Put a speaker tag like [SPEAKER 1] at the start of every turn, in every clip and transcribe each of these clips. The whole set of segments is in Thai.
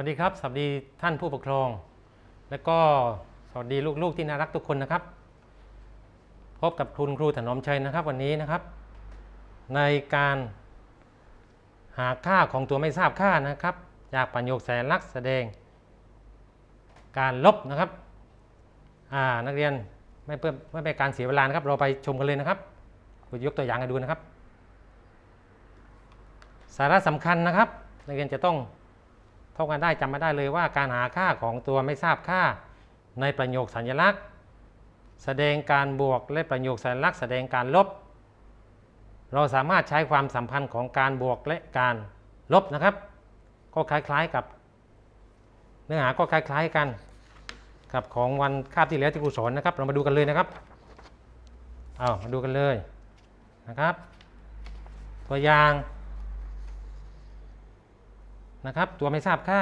[SPEAKER 1] วัสดีครับ สวัสดีท่านผู้ปกครอง และก็สวัสดีลูกๆที่น่ารักทุกคนนะครับ พบกับคุณครูถนอมชัยนะครับวันนี้นะครับ ในการหาค่าของตัวไม่ทราบค่านะครับ จากประโยคแสนลักษณ์แสดง การลบนะครับอ่านักเรียนไม่เพื่อไม่เป็นการเสียเวลานะครับ เราไปชมกันเลยนะครับครูยกตัวอย่างให้ดูนะครับ สาระสำคัญนะครับ นักเรียนจะต้อง ท่องกันได้จำไม่ได้เลยว่าการหาค่าของตัวไม่ทราบค่าในประโยคสัญลักษณ์ แสดงการบวกและประโยคสัญลักษณ์แสดงการลบ เราสามารถใช้ความสัมพันธ์ของการบวกและการลบนะครับ ก็คล้ายๆกับ เนื้อหาก็คล้าย ๆกัน กับของวันคาบที่แล้วที่ครูสอนนะครับ เรามาดูกันเลยนะครับเอามาดูกันเลยนะครับ ตัวอย่าง นะครับ ตัวไม่ทราบค่า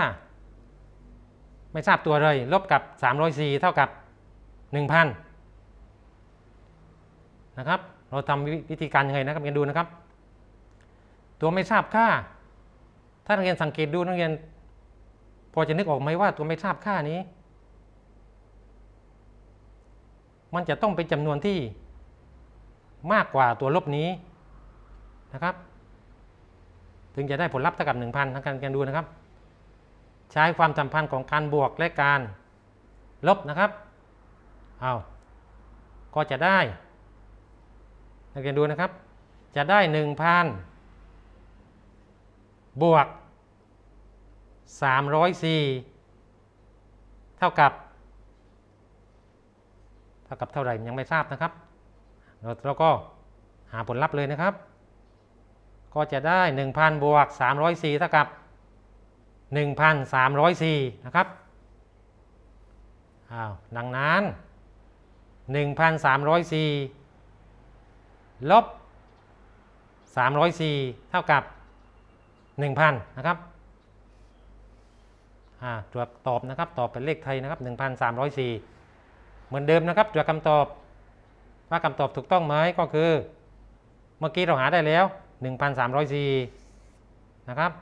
[SPEAKER 1] ไม่ทราบตัวเลย ลบกับ 304 เท่ากับ 1,000 นะครับ เราทำวิวิธีการยังไงนะครับเรียนดูนะครับ ตัวไม่ทราบค่า ถ้านักเรียนสังเกตดูนักเรียน พอจะนึกออกไหมว่าตัวไม่ทราบค่านี้ มันจะต้องเป็นจำนวนที่มากกว่าตัวลบนี้นะครับ ถึงจะได้ผลลัพธ์เท่ากับ 1,000ทั้งการกันดูนะครับ ใช้ความสัมพันธ์ของการบวกและการลบนะครับเอาก็จะได้นักเรียนดูนะครับ จะได้ 1,000 บวก 304 เท่ากับ เท่ากับเท่าไหร่ยังไม่ทราบนะครับเราเราก็หาผลลัพธ์เลยนะครับ ก็จะได้ 1,000 บวก 304เท่ากับ 1,304 นะครับอ้าวดังนั้น 1,304 ลบ 304 เท่ากับ 1,000 นะครับอ่าตรวจตอบนะครับ ตอบเป็นเลขไทยนะครับ 1,304 เหมือนเดิมนะครับตรวจคำตอบ ว่าคำตอบถูกต้องไหมก็คือ เมื่อกี้เราหาได้แล้ว 1,304นะครับ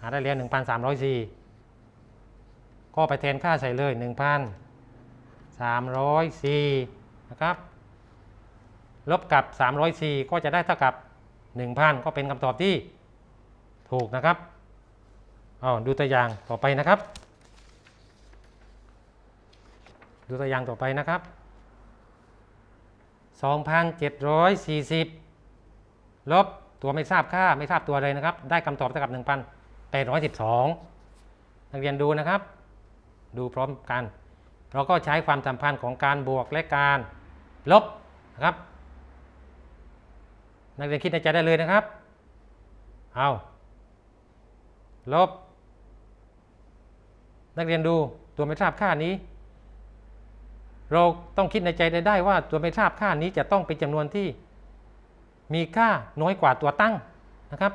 [SPEAKER 1] หาได้แล้ว 1,304 ก็ไปแทนค่าใส่เลย 1,304นะครับลบกับ 304 ก็จะได้เท่ากับ 1,000 ก็เป็นคำตอบที่ถูกนะครับเอาดูตัวอย่างต่อไปนะครับ ดูตัวอย่างต่อไปนะครับ 2,740 ลบตัวไม่ทราบค่าไม่ทราบตัวเลยนะครับ ได้คำตอบเท่ากับ 1,812 นักเรียนดูนะครับ ดูพร้อมกัน เราก็ใช้ความสัมพันธ์ของการบวกและการลบนะครับ นักเรียนคิดในใจได้เลยนะครับ เอาลบ นักเรียนดูตัวไม่ทราบค่านี้ เราต้องคิดในใจได้ได้ว่าตัวไม่ทราบค่านี้จะต้องเป็นจำนวนที่ มีค่าน้อยกว่าตัวตั้งนะครับ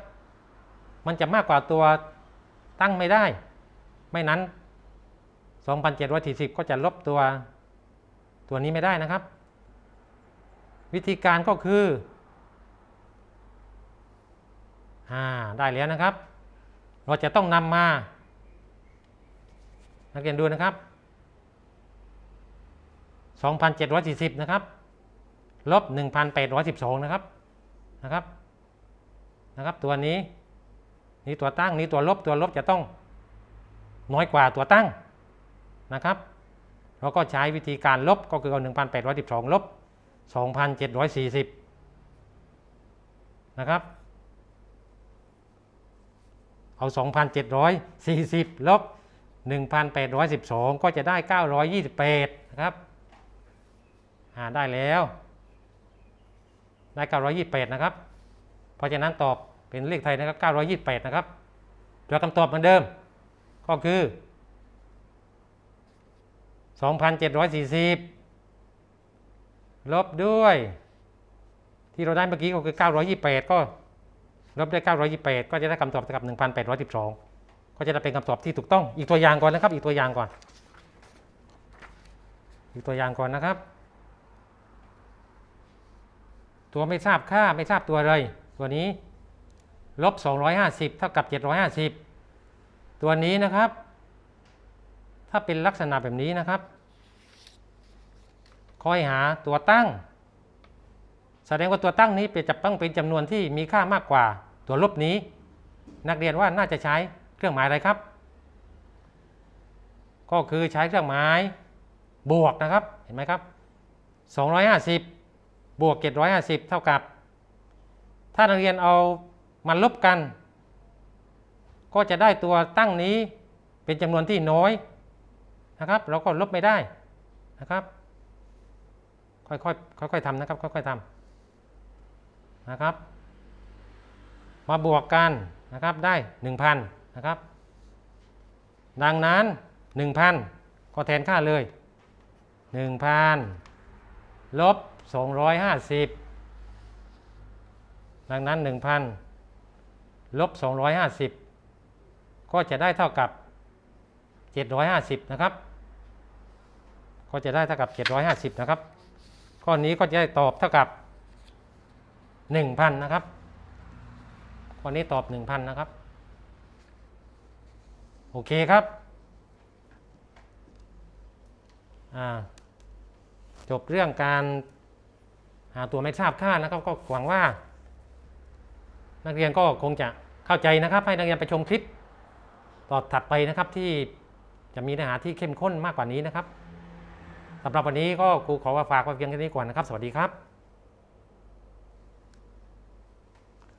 [SPEAKER 1] มันจะมากกว่าตัวตั้งไม่ได้ ไม่นั้น 2,740 ก็จะลบตัวตัวนี้ไม่ได้นะครับ วิธีการก็คืออ่าได้แล้วนะครับ เราจะต้องนำมานักเรียนดูนะครับ 2,740 นะครับ ลบ 1,812 นะครับ นะครับนะครับ ตัวนี้นี่ตัวตั้งนี่ตัวลบตัวลบจะต้องน้อยกว่าตัวตั้งนะครับเราก็ใช้วิธีการลบก็คือเอา 1,812 ลบ 2,740 นะครับ เอา 2,740 ลบ 1,812 ก็จะได้ 928 นะครับอ่าได้แล้ว ได้928 นะครับ เพราะฉะนั้นตอบเป็นเลขไทยนะครับ 928 นะครับตัวคำตอบเหมือนเดิม ก็คือ 2,740 ลบด้วย ที่เราได้เมื่อกี้ก็คือ 928 ก็ลบด้วย 928 ก็จะได้คำตอบเท่ากับ 1,812 ก็จะได้เป็นคำตอบที่ถูกต้อง อีกตัวอย่างก่อนนะครับ อีกตัวอย่างก่อน อีกตัวอย่างก่อนนะครับ ตัวไม่ทราบค่าไม่ทราบตัวเลย ตัวนี้ลบ 250 เท่ากับ 750 ตัวนี้นะครับ ถ้าเป็นลักษณะแบบนี้นะครับคอยหาตัวตั้ง แสดงว่าตัวตั้งนี้เป็นจะต้องเป็นจำนวนที่มีค่ามากกว่าตัวลบนี้ นักเรียนว่าน่าจะใช้เครื่องหมายอะไรครับ ก็คือใช้เครื่องหมายบวกนะครับเห็นไหมครับ 250 บวก 750 เท่ากับ ถ้านักเรียนเอามันลบกัน ก็จะได้ตัวตั้งนี้เป็นจำนวนที่น้อยนะครับ เราก็ลบไม่ได้นะครับ ค่อยๆค่อยๆทำนะครับ ค่อยๆทำนะครับ มาบวกกันนะครับได้ 1,000 นะครับ ดังนั้น 1,000 ก็แทนค่าเลย 1,000 ลบ 250 ดังนั้น 1,000 ลบ 250 ก็จะได้เท่ากับ 750 นะครับ ก็จะได้เท่ากับ 750 นะครับ ข้อนี้ก็จะได้ตอบเท่ากับ 1,000 นะครับ ข้อนี้ตอบ 1,000 นะครับ โอเคครับจบเรื่องการ หาตัวไม่ทราบค่านะครับก็หวังว่า นักเรียนก็คงจะเข้าใจนะครับ ให้นักเรียนไปชมคลิปต่อถัดไปนะครับที่จะมีเนื้อหาที่เข้มข้นมากกว่านี้นะครับสำหรับวันนี้ก็ครูขอฝากไว้เพียงแค่นี้ก่อนนะครับ สวัสดีครับ